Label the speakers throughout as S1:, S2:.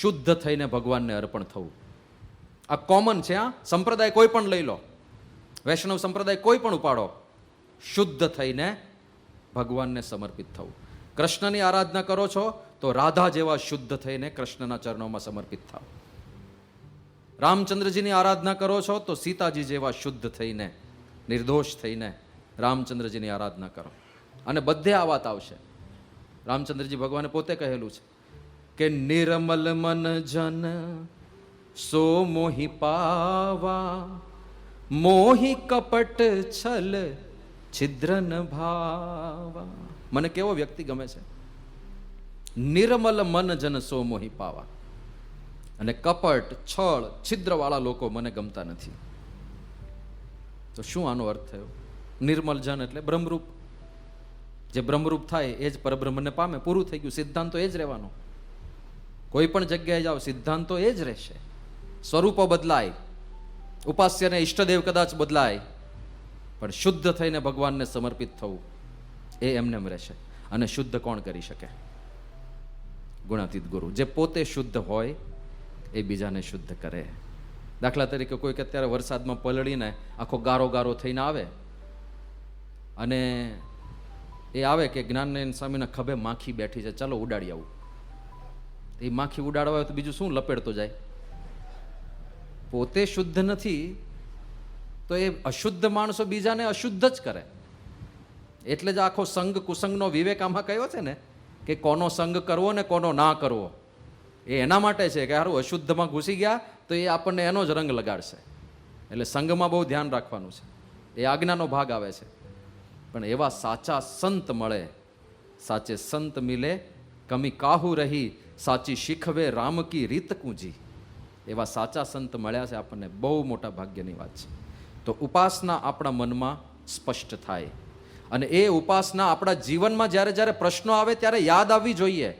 S1: શુદ્ધ થઈને ભગવાનને અર્પણ થવું. આ કોમન છે આ સંપ્રદાય કોઈ પણ લઈ લો. વૈષ્ણવ સંપ્રદાય કોઈ પણ ઉપાડો. શુદ્ધ થઈને ભગવાનને સમર્પિત થવું. કૃષ્ણની આરાધના કરો છો, તો રાધા જેવા શુદ્ધ થઈને કૃષ્ણના ચરણોમાં સમર્પિત થાવ. રામચંદ્રજીની આરાધના કરો છો, તો સીતાજી જેવા શુદ્ધ થઈને, નિર્દોષ થઈને રામચંદ્રજીની આરાધના કરો. અને બધે આ વાત આવશે. રામચંદ્રજી ભગવાને પોતે કહેલું છે. કે નિર્મલ મન જન સો મોહી પાવા, મોહી કપટ છલ છિદ્રન ભાવા. મને કેવો વ્યક્તિ ગમે છે? નિર્મલ મન જન સો મોહી પાવા. અને કપટ, છળ, છિદ્રવાળા લોકો મને ગમતા નથી. તો શું આનો અર્થ થયો? નિર્મલ જન એટલે બ્રહ્મરૂપ. જે બ્રહ્મરૂપ થાય એ જ પરબ્રહ્મને પામે. પૂરું થઈ ગયું. સિદ્ધાંત તો એ જ રહેવાનો. કોઈ પણ જગ્યાએ જાઓ, સિદ્ધાંતો એ જ રહેશે. સ્વરૂપો બદલાય. ઉપાસ્યને ઈષ્ટદેવ કદાચ બદલાય, પણ શુદ્ધ થઈને ભગવાનને સમર્પિત થવું એ એમને રહેશે. અને શુદ્ધ કોણ કરી શકે? ગુણાતીત ગુરુ. જે પોતે શુદ્ધ હોય, એ બીજાને શુદ્ધ કરે. દાખલા તરીકે કોઈક અત્યારે વરસાદમાં પલળીને આખો ગારો ગારો થઈને આવે, અને એ આવે કે જ્ઞાનને સ્વામીના ખભે માખી બેઠી છે, ચાલો ઉડાડી આવું. એ માખી ઉડાડવા હોય તો બીજું શું લપેડતો જાય? પોતે શુદ્ધ નથી, તો એ અશુદ્ધ માણસો બીજાને અશુદ્ધ જ કરે. એટલે જ આખો સંગ કુસંગનો વિવેક આમાં કયો છે ને, કે કોનો સંગ કરવો ને કોનો ના કરવો. એ એના માટે છે કે સારું અશુદ્ધમાં ઘૂસી ગયા તો એ આપણને એનો જ રંગ લગાડશે. એટલે સંગમાં બહુ ધ્યાન રાખવાનું છે. એ આજ્ઞાનો ભાગ આવે છે. પણ એવા સાચા સંત મળે. સાચે સંત મિલે, કમી કાહુ રહી સાચી શીખવે રામ કી રીત કુંજી. એવા સાચા સંત મળ્યા છે આપણને બહુ મોટા ભાગ્યની વાત છે. તો ઉપાસના આપણા મનમાં સ્પષ્ટ થાય. અને એ ઉપાસના આપણા જીવનમાં જ્યારે જ્યારે પ્રશ્નો આવે ત્યારે યાદ આવવી જોઈએ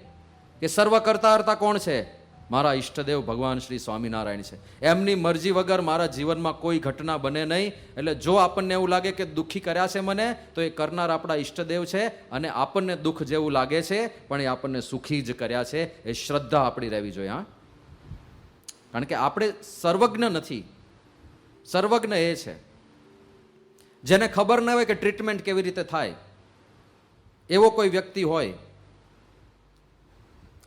S1: કે સર્વ કરતા હર્તા કોણ છે? મારા ઈષ્ટદેવ ભગવાન શ્રી સ્વામિનારાયણ છે. એમની મરજી વગર મારા જીવનમાં કોઈ ઘટના બને નહીં. એટલે જો આપણને એવું લાગે કે દુઃખી કર્યા છે મને, તો એ કરનાર આપણા ઈષ્ટદેવ છે અને આપણને દુઃખ જેવું લાગે છે, પણ એ આપણને સુખી જ કર્યા છે. એ શ્રદ્ધા આપણી રહેવી જોઈએ, હા. કારણ કે આપણે સર્વજ્ઞ નથી. સર્વજ્ઞ એ છે. જેને ખબર ન હોય કે ટ્રીટમેન્ટ કેવી રીતે થાય. એવો કોઈ વ્યક્તિ હોય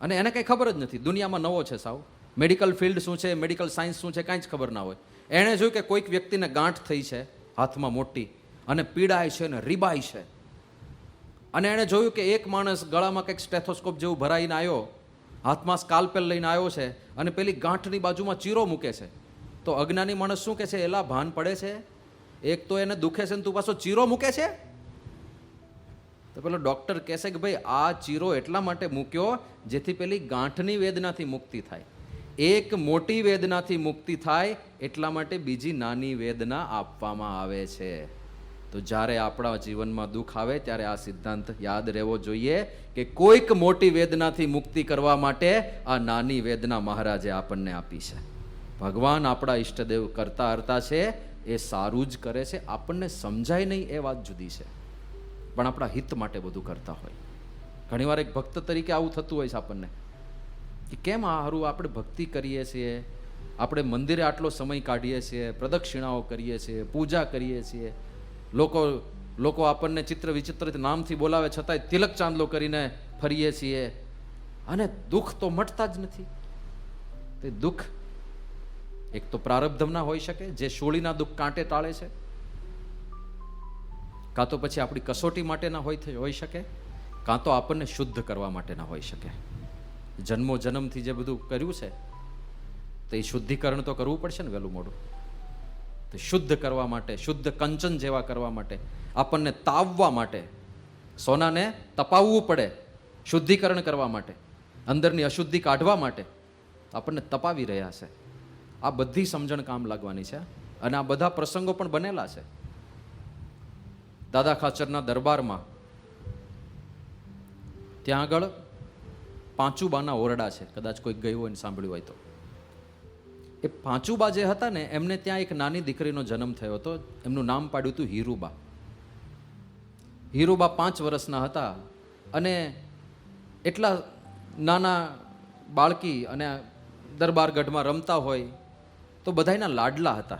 S1: અને એને કંઈ ખબર જ નથી. દુનિયામાં નવો છે સાવ. મેડિકલ ફિલ્ડ શું છે મેડિકલ સાયન્સ શું છે, કાંઈ જ ખબર ના હોય. એણે જોયું કે કોઈક વ્યક્તિને ગાંઠ થઈ છે હાથમાં મોટી અને પીડાય છે ને રીબાય છે. અને એણે જોયું કે એક માણસ ગળામાં કંઈક સ્ટેથોસ્કોપ જેવું ભરાઈને આવ્યો, હાથમાં સ્કાલ્પેલ લઈને આવ્યો છે અને પેલી ગાંઠની બાજુમાં ચીરો મૂકે છે. તો અજ્ઞાની માણસ શું કહે છે? એલા, ભાન પડે છે? એક તો એને દુખે છે ને તું પાછો ચીરો મૂકે છે? તો પેલો ડૉક્ટર કહેશે કે ભાઈ, આ ચીરો એટલા માટે મૂક્યો જેથી પેલી ગાંઠની વેદનાથી મુક્તિ થાય. એક મોટી વેદનાથી મુક્તિ થાય એટલા માટે બીજી નાની વેદના આપવામાં આવે છે. તો જ્યારે આપણા જીવનમાં દુઃખ આવે ત્યારે આ સિદ્ધાંત યાદ રહેવો જોઈએ કે કોઈક મોટી વેદનાથી મુક્તિ કરવા માટે આ નાની વેદના મહારાજે આપણને આપી છે. ભગવાન આપણા ઈષ્ટદેવ કરતા હરતા છે, એ સારું જ કરે છે. આપણને સમજાય નહીં એ વાત જુદી છે. પણ આપણા હિત માટે બધું કરતા હોય. ઘણીવાર એક ભક્ત તરીકે આવું થતું હોય છે આપણને, કે કેમ આ હારું આપણે ભક્તિ કરીએ છીએ, આપણે મંદિરે આટલો સમય કાઢીએ છીએ, પ્રદક્ષિણાઓ કરીએ છીએ, પૂજા કરીએ છીએ. લોકો લોકો આપણને ચિત્ર વિચિત્ર નામથી બોલાવે, છતાંય તિલક ચાંદલો કરીને ફરીએ છીએ. અને દુઃખ તો મટતા જ નથી. તે દુઃખ એક તો પ્રારબ્ધમના હોઈ શકે, જે શોળીના દુઃખ કાંટે ટાળે છે કાં તો પછી આપણી કસોટી માટેના હોય હોઈ શકે, કાં તો આપણને શુદ્ધ કરવા માટેના હોઈ શકે. જન્મો જન્મથી જે બધું કર્યું છે, તો એ શુદ્ધિકરણ તો કરવું પડશે ને વહેલું મોડું. તો શુદ્ધ કરવા માટે, શુદ્ધ કંચન જેવા કરવા માટે, આપણને તાવવા માટે, સોનાને તપાવવું પડે શુદ્ધિકરણ કરવા માટે, અંદરની અશુદ્ધિ કાઢવા માટે આપણને તપાવી રહ્યા છે. આ બધી સમજણ કામ લાગવાની છે, અને આ બધા પ્રસંગો પણ બનેલા છે. દાદા ખાચરના દરબારમાં. ત્યાં આગળ પાંચુબાના ઓરડા છે. કદાચ કોઈ ગયું હોય ને સાંભળ્યું હોય તો. એ પાંચુબા જે હતા ને, એમને ત્યાં એક નાની દીકરીનો જન્મ થયો હતો. એમનું નામ પાડ્યું હતું હીરુબા. હીરુબા પાંચ વર્ષના હતા અને એટલા નાના બાળકી અને દરબારગઢમાં રમતા હોય તો બધાયના લાડલા હતા.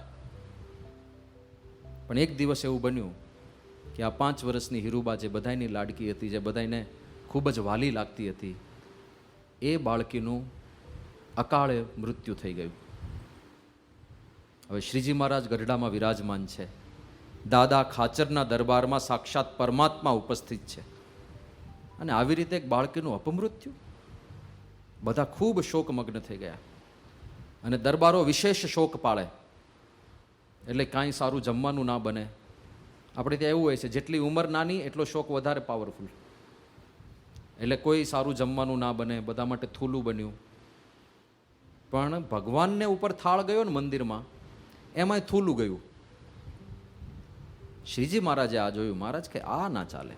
S1: પણ એક દિવસ એવું બન્યું કે આ પાંચ વર્ષની હીરુબા જે બધાની લાડકી હતી, જે બધાયને ખૂબ જ વાલી લાગતી હતી, એ બાળકીનું અકાળે મૃત્યુ થઈ ગયું. હવે શ્રીજી મહારાજ ગઢડામાં વિરાજમાન છે. દાદા ખાચરના દરબારમાં સાક્ષાત પરમાત્મા ઉપસ્થિત છે. અને આવી રીતે એક બાળકીનું અપમૃત્યુ? બધા ખૂબ શોકમગ્ન થઈ ગયા. અને દરબારો વિશેષ શોક પાળે. એટલે કાંઈ સારું જમવાનું ના બને. આપણે ત્યાં એવું હોય છે, જેટલી ઉંમર નાની, એટલો શોક વધારે પાવરફુલ એટલે કોઈ સારું જમવાનું ના બને, બધા માટે થૂલું બન્યું. પણ ભગવાનને ઉપર થાળ ગયો ને મંદિરમાં, એમાંય થૂલું ગયું. શ્રીજી મહારાજે આ જોયું, મહારાજ કે આ ના ચાલે.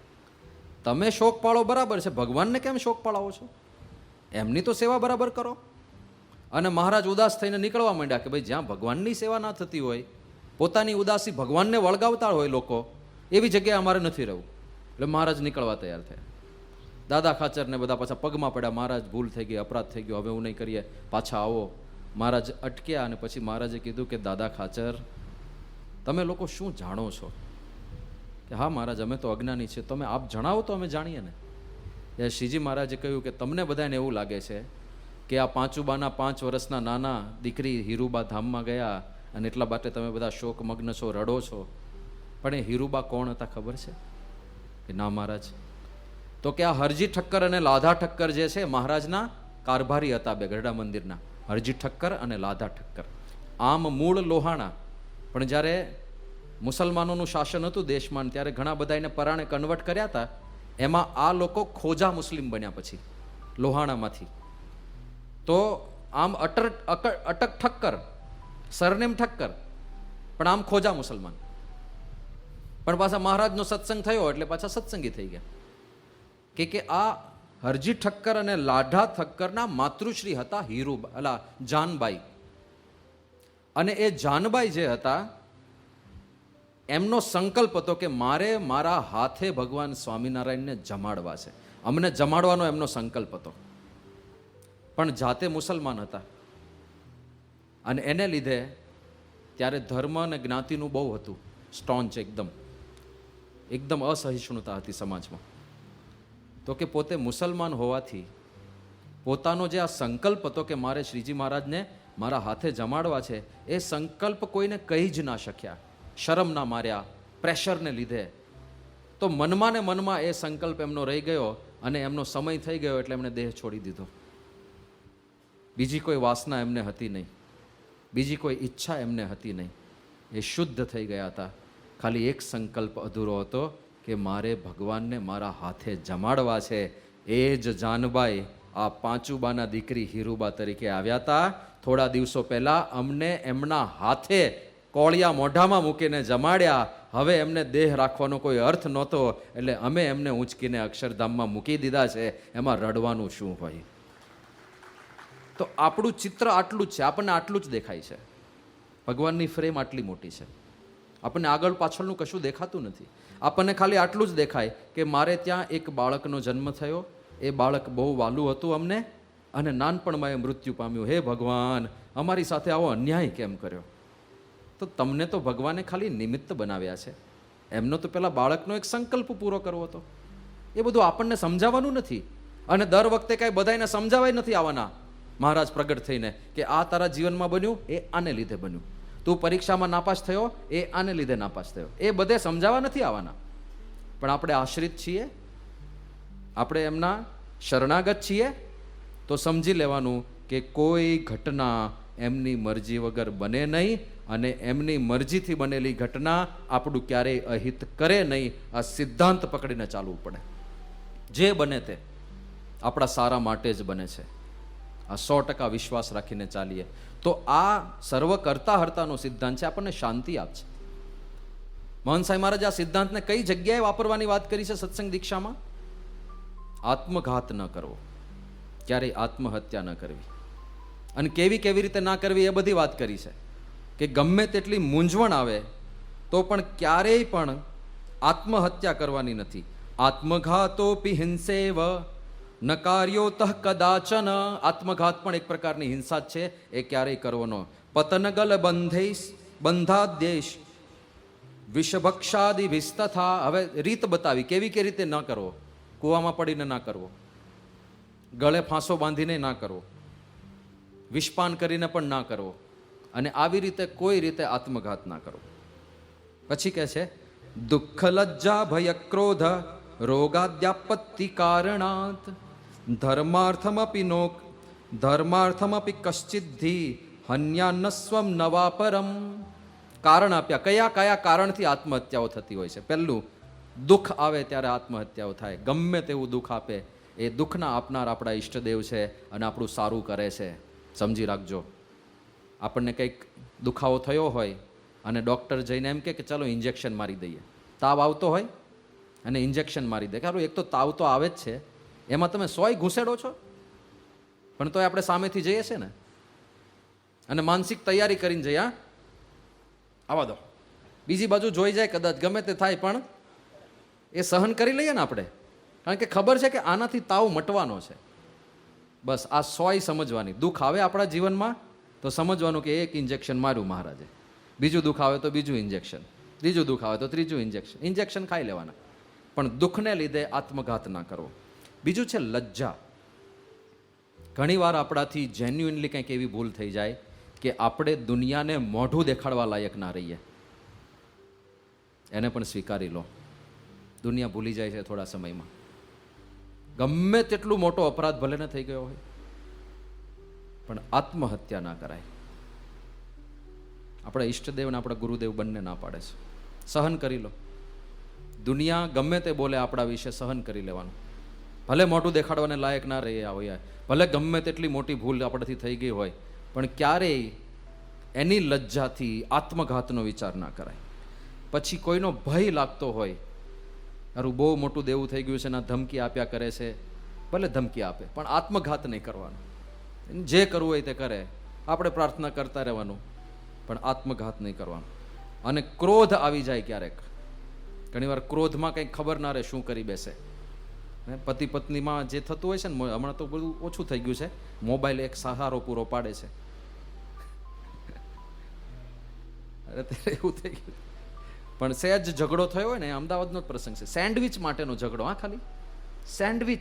S1: તમે શોક પાળો બરાબર છે, ભગવાનને કેમ શોક પાળાવો છો? એમની તો સેવા બરાબર કરો. અને મહારાજ ઉદાસ થઈને નીકળવા માંડ્યા કે ભાઈ જ્યાં ભગવાનની સેવા ના થતી હોય પોતાની ઉદાસી ભગવાનને વળગાવતા હોય લોકો, એવી જગ્યાએ અમારે નથી રહેવું. એટલે મહારાજ નીકળવા તૈયાર થયા. દાદા ખાચરને બધા પાછા પગમાં પડ્યા, મહારાજ, ભૂલ થઈ ગઈ, અપરાધ થઈ ગયો, હવે હું નહીં કરીએ, પાછા આવો. મહારાજ અટક્યા અને પછી મહારાજે કીધું કે, દાદા ખાચર, તમે લોકો શું જાણો છો? કે, હા મહારાજ, અમે તો અજ્ઞાની છીએ, તમે આપ જણાવો તો અમે જાણીએ ને. એ શ્રીજી મહારાજે કહ્યું કે, તમને બધાને એવું લાગે છે કે આ પાંચુબાના પાંચ વર્ષના નાના દીકરી હીરુબા ધામમાં ગયા અને એટલા માટે તમે બધા શોકમગ્ન છો, રડો છો. પણ એ હીરુબા કોણ હતા ખબર છે? કે ના મહારાજ. તો કે આ હરજી ઠક્કર અને લાધા ઠક્કર જે છે, મહારાજના કારભારી હતા બે ગરડા મંદિરના. હરજી ઠક્કર અને લાધા ઠક્કર. આમ મૂળ લોહાણા. પણ જ્યારે મુસલમાનોનું શાસન હતું દેશમાં, ત્યારે ઘણા બધા એને પરાણે કન્વર્ટ કર્યા હતા. એમાં આ લોકો ખોજા મુસ્લિમ બન્યા પછી, લોહાણામાંથી. તો આમ અટર અટક ઠક્કર સરનેમ ઠક્કર. પણ આમ ખોજા મુસલમાન. પણ પાછા મહારાજનો સત્સંગ થયો એટલે પાછા સત્સંગી થઈ ગયા. કે કે આ હરજી ઠક્કર અને લાઢા ઠક્કરના માતૃશ્રી હતા હીરુ અલા જાનબાઈ. અને એ જાનબાઈ જે હતા, એમનો સંકલ્પ હતો કે મારે મારા હાથે ભગવાન સ્વામિનારાયણને જમાડવા છે. અમને જમાડવાનો એમનો સંકલ્પ હતો. પણ જાતે મુસલમાન હતા. અને એને લીધે ત્યારે ધર્મ અને જ્ઞાતિનું બહુ હતું. સ્ટોન્ચ એકદમ. એકદમ અસહિષ્ણુતા હતી સમાજમાં. તો કે પોતે મુસલમાન હોવાથી પોતાનો જે આ સંકલ્પ હતો કે મારે શ્રીજી મહારાજને મારા હાથે જમાડવા છે, એ સંકલ્પ કોઈને કહી જ ના શક્યા. શરમ ના માર્યા પ્રેશરને લીધે. તો મનમાં ને મનમાં એ સંકલ્પ એમનો રહી ગયો અને એમનો સમય થઈ ગયો એટલે એમણે દેહ છોડી દીધો. બીજી કોઈ વાસના એમને હતી નહીં. બીજી કોઈ ઈચ્છા એમને હતી નહીં. એ શુદ્ધ થઈ ગયા હતા. ખાલી એક સંકલ્પ અધૂરો હતો કે મારે ભગવાનને મારા હાથે જમાડવા છે. એ જ જાનબાઈ આ પાંચુબાના દીકરી હીરુબા તરીકે આવ્યા હતા. થોડા દિવસો પહેલાં અમને એમના હાથે કોળિયા મોઢામાં મૂકીને જમાડ્યા. હવે એમને દેહ રાખવાનો કોઈ અર્થ નહોતો. એટલે અમે એમને ઊંચકીને અક્ષરધામમાં મૂકી દીધા છે. એમાં રડવાનું શું હોય? તો આપણું ચિત્ર આટલું જ છે, આપણને આટલું જ દેખાય છે. ભગવાનની ફ્રેમ આટલી મોટી છે. આપણને આગળ પાછળનું કશું દેખાતું નથી. આપણને ખાલી આટલું જ દેખાય કે મારે ત્યાં એક બાળકનો જન્મ થયો. એ બાળક બહુ વાલું હતું અમને અને નાનપણમાં એ મૃત્યુ પામ્યું. હે ભગવાન, અમારી સાથે આવો અન્યાય કેમ કર્યો? તો તમને તો ભગવાને ખાલી નિમિત્ત બનાવ્યા છે. એમનો તો પેલા બાળકનો એક સંકલ્પ પૂરો કરવો હતો. એ બધું આપણને સમજાવવાનું નથી. અને દર વખતે કાંઈ બધાને સમજાવાય નથી આવવાના. મહારાજ પ્રગટ થઈને કે આ તારા જીવનમાં બન્યું, એ આને લીધે બન્યું. તું પરીક્ષામાં નાપાસ થયો, એ આને લીધે નાપાસ થયો. એ બધે સમજાવવા નથી આવવાના. પણ આપણે આશ્રિત છીએ, આપણે એમના શરણાગત છીએ, તો સમજી લેવાનું કે કોઈ ઘટના એમની મરજી વગર બને નહીં અને એમની મરજીથી બનેલી ઘટના આપણું ક્યારેય અહિત કરે નહીં. આ સિદ્ધાંત પકડીને ચાલવું પડે. જે બને તે આપણા સારા માટે જ બને છે. આ સો ટકા વિશ્વાસ રાખીને ચાલીએ. તો આ સર્વ કરતા હર્તાનો સિદ્ધાંત છે, આપણને શાંતિ આપશે. મોહન સાહેબ મહારાજ, આ સિદ્ધાંતને કઈ જગ્યાએ વાપરવાની વાત કરી છે સત્સંગ દીક્ષામાં? આત્મઘાત ન કરવો. ક્યારેય આત્મહત્યા ન કરવી. અને કેવી કેવી રીતે ના કરવી એ બધી વાત કરી છે. કે ગમે તેટલી મૂંઝવણ આવે, તો પણ ક્યારેય પણ આત્મહત્યા કરવાની નથી. આત્મઘાતોપી હિંસેવ નકાર્યોતઃ કદાચન. આત્મઘાત પણ એક પ્રકારની હિંસા જ છે. એ ક્યારેય કરવો ન. પતનગલ બંધેશ બંધાદ્યેશ વિષભક્ષાદિ વિસ્તથા. હવે રીત બતાવી, કેવી કે રીતે ન કરવો? કૂવામાં પડીને ના કરવો. ગળે ફાંસો બાંધીને ના કરવો. વિષપાન કરીને પણ ના કરવો. અને આવી રીતે કોઈ રીતે આત્મઘાત ના કરવો. પછી કહે છે દુઃખ લજ્જા ભય ક્રોધ રોગાદ્યાપત્તિ કારણાત. ધર્માર્થમપી નોક ધર્માર્થમપી કશ્ચિદ્ધિ હન્યાન્નસ્વમ નવાપરમ કારણ આપ્યા કયા કયા કારણથી આત્મહત્યાઓ થતી હોય છે? પહેલું, દુઃખ આવે ત્યારે આત્મહત્યાઓ થાય. ગમે તેવું દુઃખ આપે, એ દુઃખના આપનાર આપણા ઈષ્ટદેવ છે અને આપણું સારું કરે છે. સમજી રાખજો. આપણને કંઈક દુખાવો થયો હોય અને ડૉક્ટર જઈને એમ કે ચલો ઇન્જેક્શન મારી દઈએ. તાવ આવતો હોય અને ઇન્જેક્શન મારી દે. કારણ એક તો તાવ તો આવે જ છે એમાં તમે સોય ઘૂસેડો છો? પણ તોય આપણે સામેથી જઈએ છે ને? અને માનસિક તૈયારી કરીને જઈએ આવા દો. બીજી બાજુ જોઈ જાય કદાચ ગમે તે થાય, પણ એ સહન કરી લઈએ ને આપણે. કારણ કે ખબર છે કે આનાથી તાવ મટવાનો છે. બસ આ સોય સમજવાની. દુઃખ આવે આપણા જીવનમાં, તો સમજવાનું કે એક ઇન્જેક્શન માર્યું મહારાજે. બીજું દુઃખ આવે તો બીજું ઇન્જેક્શન ત્રીજું દુઃખ આવે તો ત્રીજું ઇન્જેક્શન ઇન્જેક્શન ખાઈ લેવાના. પણ દુઃખને લીધે આત્મઘાત ના કરવો. બીજું છે લજ્જા. ઘણીવાર આપણાથી જેન્યુઇનલી કંઈક એવી ભૂલ થઈ જાય કે આપણે દુનિયાને મોઢું દેખાડવા લાયક ના રહીએ. એને પણ સ્વીકારી લો. દુનિયા ભૂલી જાય છે થોડા સમયમાં. ગમે તેટલું મોટો અપરાધ ભલે ને થઈ ગયો હોય, પણ આત્મહત્યા ના કરાય. આપણા ઈષ્ટદેવ અને આપણા ગુરુદેવ બંને ના પાડે છે. સહન કરી લો. દુનિયા ગમે તે બોલે આપણા વિશે સહન કરી લેવાનું. ભલે મોટું દેખાડવાને લાયક ના રહી હોય ભલે ગમે તેટલી મોટી ભૂલ આપણાથી થઈ ગઈ હોય, પણ ક્યારેય એની લજ્જાથી આત્મઘાતનો વિચાર ના કરાય. પછી કોઈનો ભય લાગતો હોય મારું બહુ મોટું દેવું થઈ ગયું છે ના ધમકી આપ્યા કરે છે. ભલે ધમકી આપે, પણ આત્મઘાત નહીં કરવાનો. જે કરવું હોય તે કરે. આપણે પ્રાર્થના કરતા રહેવાનું, પણ આત્મઘાત નહીં કરવાનો. અને ક્રોધ આવી જાય ક્યારેક. ઘણીવાર ક્રોધમાં કંઈક ખબર ના રહે શું કરી બેસે. પતિ પત્નીમાં જે થતું હોય છે ને હમણાં તો બધું ઓછું થઈ ગયું છે. મોબાઈલ એક સહારો પૂરો પાડે છે. અરે, ત્યારે એવું થઈ ગયું. પણ સહેજ ઝઘડો થયો હોય ને અમદાવાદનો જ પ્રસંગ છે. સેન્ડવિચ માટેનો ઝઘડો, હા, ખાલી? સેન્ડવિચ.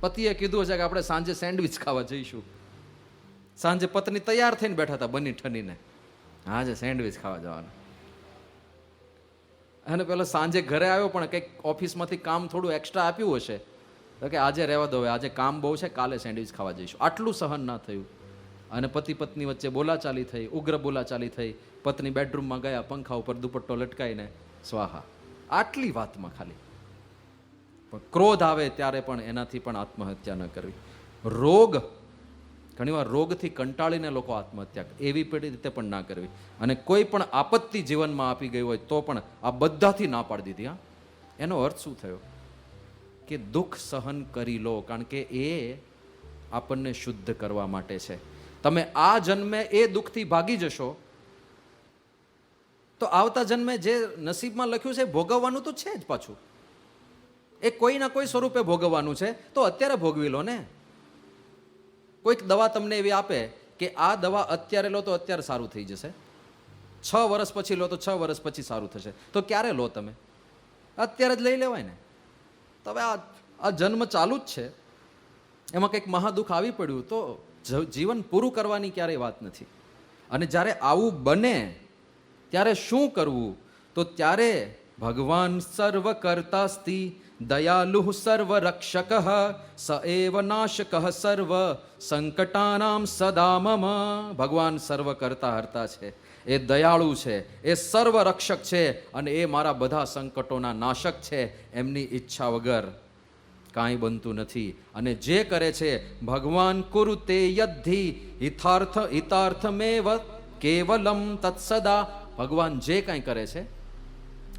S1: પતિએ કીધું છે કે આપણે સાંજે સેન્ડવિચ ખાવા જઈશું. સાંજે પત્ની તૈયાર થઈને બેઠા હતા બની ઠનીને. આજે સેન્ડવિચ ખાવા જવાનું. અને પેલો સાંજે ઘરે આવ્યો, પણ કંઈક ઓફિસમાંથી કામ થોડું એક્સ્ટ્રા આપ્યું હશે. તો કે આજે રહેવા દો આજે કામ બહુ છે, કાલે સેન્ડવિચ ખાવા જઈશું. આટલું સહન ના થયું. અને પતિ પત્ની વચ્ચે બોલાચાલી થઈ, ઉગ્ર બોલાચાલી થઈ. પત્ની બેડરૂમમાં ગયા, પંખા ઉપર દુપટ્ટો લટકાઈને, સ્વાહા. આટલી વાતમાં ખાલી. પણ ક્રોધ આવે ત્યારે પણ એનાથી પણ આત્મહત્યા ન કરવી. રોગ ઘણીવાર રોગથી કંટાળીને લોકો આત્મહત્યા એવી રીતે પણ ના કરવી. અને કોઈ પણ આપત્તિ જીવનમાં આપી ગઈ હોય તો પણ આ બધાથી ના પાડી દીધી, હા. એનો અર્થ શું થયો? કે દુઃખ સહન કરી લો, કારણ કે એ આપણને શુદ્ધ કરવા માટે છે. તમે આ જન્મે એ દુઃખથી ભાગી જશો, તો આવતા જન્મે જે નસીબમાં લખ્યું છે ભોગવવાનું તો છે જ પાછું. એ કોઈ ના કોઈ સ્વરૂપે ભોગવવાનું છે, તો અત્યારે ભોગવી લો ને. કોઈક દવા તમને એવી આપે કે આ દવા અત્યારે લો તો અત્યારે સારું થઈ જશે. છ વર્ષ પછી લો તો છ વર્ષ પછી સારું થશે. તો ક્યારે લો તમે? અત્યારે જ લઈ લેવાય ને. હવે આ આ જન્મ ચાલુ જ છે. એમાં કંઈક મહાદુઃખ આવી પડ્યું તો જીવન પૂરું કરવાની ક્યારેય વાત નથી. અને જ્યારે આવું બને, ત્યારે શું કરવું? તો ત્યારે ભગવાન સર્વ કરતાસ્તિ દયાલુ સર્વરક્ષક સ એવ નાશક સર્વ સંકટાનામ સદા મમ ભગવાન સર્વ કરતા હરતા છે એ દયાળુ છે એ સર્વ રક્ષક છે અને એ મારા બધા સંકટોના નાશક છે એમની ઈચ્છા વગર કાંઈ બનતું નથી અને જે કરે છે ભગવાન કુરુ તે યદ્ધિ હિતાર્થ હિતાર્થમેવ કેવલમ તત્સદા ભગવાન જે કાંઈ કરે છે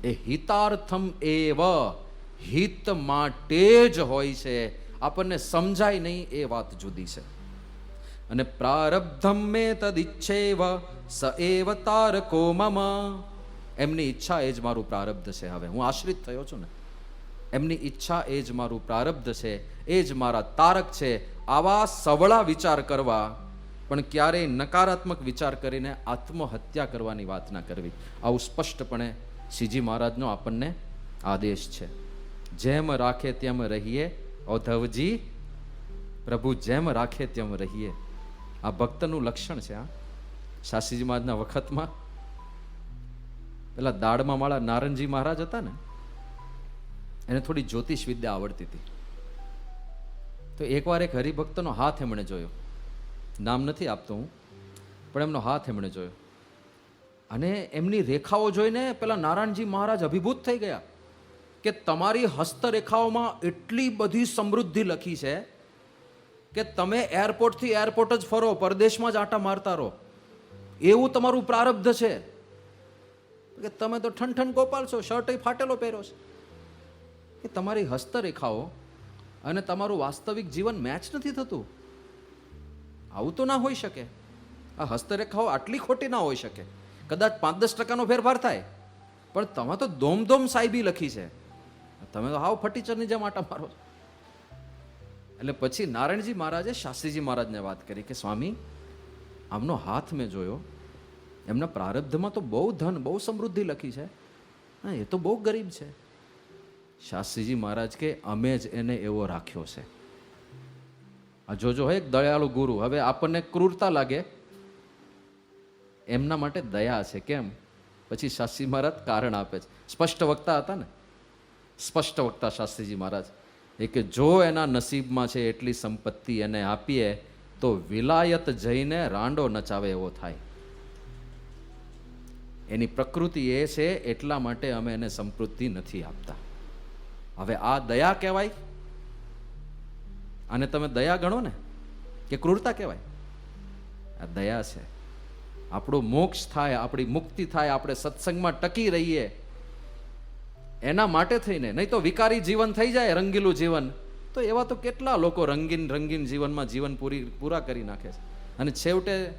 S1: એ હિતાર્થમ એવ હિત માટે જ હોય છે. આપણને સમજાય નહીં એ વાત જુદી છે. અને પ્રારબ્ધમ મે તદિચ્છેવ, સ એવ તારકો મમ. એમની ઈચ્છા એ જ મારું પ્રારબ્ધ છે હવે. હું આશ્રિત થયો છું ને. એમની ઈચ્છા એ જ મારું પ્રારબ્ધ છે. એ જ મારા તારક છે. આવા સવળા વિચાર કરવા. પણ ક્યારેય નકારાત્મક વિચાર કરીને આત્મહત્યા કરવાની વાત ના કરવી. આવું સ્પષ્ટપણે શ્રીજી મહારાજનો આપણને આદેશ છે. જેમ રાખે તેમ રહીએ. ઔધવજી, પ્રભુ જેમ રાખે તેમ રહીએ. આ ભક્તનું લક્ષણ છે આ શાસ્ત્રીજી મહારાજના વખતમાં. પેલા દાડમાં માળા નારણજી મહારાજ હતા ને, એને થોડી જ્યોતિષ વિદ્યા આવડતી હતી. તો એકવાર એક હરિભક્તનો હાથ એમણે જોયો. નામ નથી આપતો હું, પણ એમનો હાથ એમણે જોયો. અને એમની રેખાઓ જોઈને પેલા નારાયણજી મહારાજ અભિભૂત થઈ ગયા. કે તમારી હસ્તરેખાઓમાં એટલી બધી સમૃદ્ધિ લખી છે કે તમે એરપોર્ટથી એરપોર્ટ જ ફરો, પરદેશમાં જ આટા મારતા રહો. એવું તમારું પ્રારબ્ધ છે. કે તમે તો ઠન ઠન ગોપાલ છો, શર્ટ ફાટેલો પહેરો છે. કે તમારી હસ્તરેખાઓ અને તમારું વાસ્તવિક જીવન મેચ નથી થતું. આવું તો ના હોઈ શકે. આ હસ્તરેખાઓ આટલી ખોટી ના હોઈ શકે. કદાચ પાંચ દસ ટકાનો ફેરફાર થાય. પણ તમે તો ધોમધોમ સાહેબી લખી છે. તમે તો હાવ ફટીચરની જેમ આટા મારો એટલે પછી નારાયણજી મહારાજે શાસ્ત્રીજી મહારાજને વાત કરી કે સ્વામી, આમનો હાથ મેં જોયો. એમના પ્રારબ્ધમાં તો બહુ ધન, બહુ સમૃદ્ધિ લખી છે. હા, એ તો બહુ ગરીબ છે. શાસ્ત્રીજી મહારાજ કે, અમે જ એને એવો રાખ્યો છે. આ જોજો હો, એક દયાળુ ગુરુ. હવે આપણને ક્રૂરતા લાગે. એમના માટે દયા છે. કેમ? પછી શાસ્ત્રી મહારાજ કારણ આપે છે. સ્પષ્ટ વક્તા હતા ને? સ્પષ્ટ વક્તા શાસ્ત્રીજી મહારાજ, એ કે જો એના નસીબમાં છે એટલી સંપત્તિ એને આપીએ, તો વિલાયત જઈને રાંડો નચાવે એવો થાય. એની પ્રકૃતિ એ છે એટલા માટે અમે એને સંપૃત્તિ નથી આપતા. હવે આ દયા કહેવાય? આને તમે દયા ગણો ને? કે ક્રૂરતા કહેવાય? આ દયા છે. આપણો મોક્ષ થાય, આપણી મુક્તિ થાય, આપણે સત્સંગમાં ટકી રહીએ. એના માટે થઈને, નહીં તો વિકારી જીવન થઈ જાય રંગીલું જીવન. તો એવા તો કેટલા લોકો રંગીન રંગીન જીવનમાં જીવન પૂરી, પૂરા કરી નાખે છે. અને છેવટે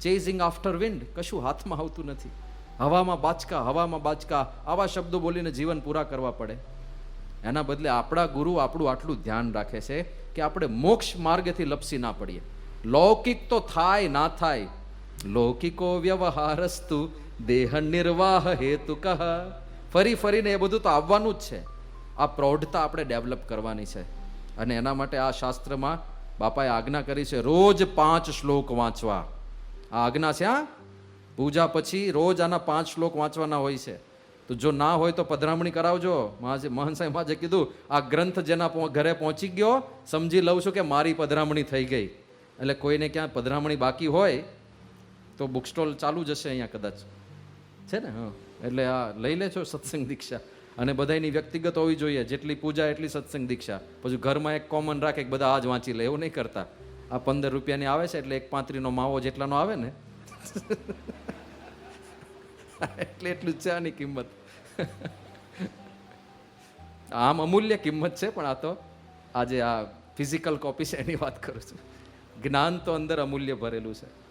S1: ચેઝિંગ આફ્ટર વિન્ડ કશું હાથમાં આવતું નથી. હવામાં બાચકા હવામાં બાચકા, આવા શબ્દો બોલીને જીવન પૂરા કરવા પડે. એના બદલે આપણા ગુરુ આપણું આટલું ધ્યાન રાખે છે કે આપણે મોક્ષ માર્ગેથી લપસી ના પડીએ. લૌકિક તો થાય, ના થાય. લૌકિકો વ્યવહારસ્તુ, દેહ નિર્વાહ હેતુ કહ. ફરી ફરીને એ બધું તો આવવાનું જ છે. આ પ્રૌઢતા આપણે ડેવલપ કરવાની છે. અને એના માટે આ શાસ્ત્રમાં બાપાએ આજ્ઞા કરી છે, રોજ પાંચ શ્લોક વાંચવા. આ આજ્ઞા છે આ પૂજા પછી રોજ આના પાંચ શ્લોક વાંચવાના હોય છે. તો જો ના હોય તો પધરામણી કરાવજો. મહાજે, મહન સાહેબ મહાજે કીધું, આ ગ્રંથ જેના ઘરે પહોંચી ગયો, સમજી લઉં છું કે મારી પધરામણી થઈ ગઈ. એટલે કોઈને ક્યાં પધરામણી બાકી હોય, તો બુક સ્ટોલ ચાલુ જ હશે અહીંયા કદાચ. છે ને? હા. એટલે આ લઈ લે છો સત્સંગ દીક્ષા. અને બધાની વ્યક્તિગત હોવી જોઈએ, જેટલી પૂજા એટલી સત્સંગ દીક્ષા. પછી ઘરમાં એક કોમન રાખે કે બધા આ જ વાંચી લે, એવું નહીં કરતા. આ પંદર રૂપિયાની આવે છે એટલે એક પાંત્રીનો માવો જેટલાનો આવે ને, એટલે એટલું જ છે કિંમત. આમ અમૂલ્ય કિંમત છે, પણ આ તો આજે આ ફિઝિકલ કોપી છે, એની વાત કરું છું. જ્ઞાન તો અંદર અમૂલ્ય ભરેલું છે.